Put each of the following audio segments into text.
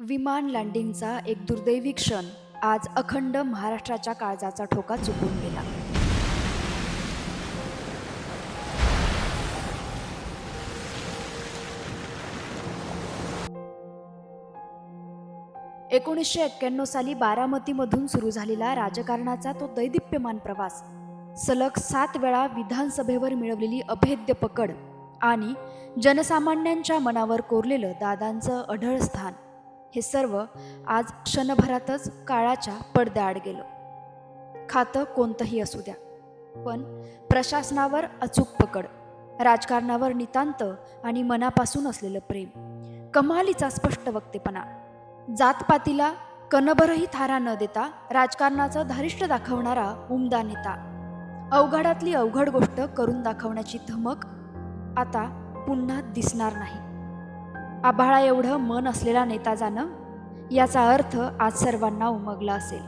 विमान लँडिंगचा एक दुर्दैवी क्षण आज अखंड महाराष्ट्राच्या काळजाचा ठोका चुकून गेला. एकोणीसशे एक्क्याण्णव साली बारामतीमधून सुरू झालेला राजकारणाचा तो दैदिप्यमान प्रवास सलग सात वेळा विधानसभेवर मिळवलेली अभेद्य पकड आणि जनसामान्यांच्या मनावर कोरलेलं दादांचं अढळ स्थान. हे सर्व आज क्षणभरातच काळाच्या पडद्याआड गेलं. खातं कोणतंही असू द्या पण प्रशासनावर अचूक पकड राजकारणावर नितांत आणि मनापासून असलेलं प्रेम कमालीचा स्पष्ट वक्तेपणा जातपातीला कणभरही थारा न देता राजकारणाचं धारिष्ट दाखवणारा उमदा नेता अवघडातली अवघड गोष्ट करून दाखवण्याची धमक आता पुन्हा दिसणार नाही. आभाळा एवढं मन असलेला नेता जाणं याचा अर्थ आज सर्वांना उमगला असेल.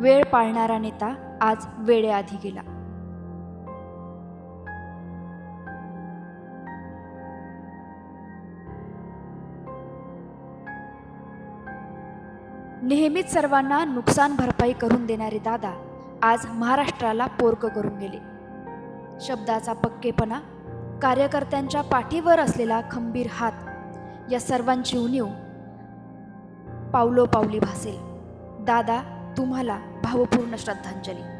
वेळ पाळणारा नेता आज वेळेआधी गेला. नेहमीच सर्वांना नुकसान भरपाई करून देणारे दादा आज महाराष्ट्राला पोरक करून गेले. शब्दाचा पक्केपणा कार्यकर्त्यांच्या पाठीवर असलेला खंबीर हात या सर्वांची उणीव पावलोपावली भासेल. दादा तुम्हाला भावपूर्ण श्रद्धांजली.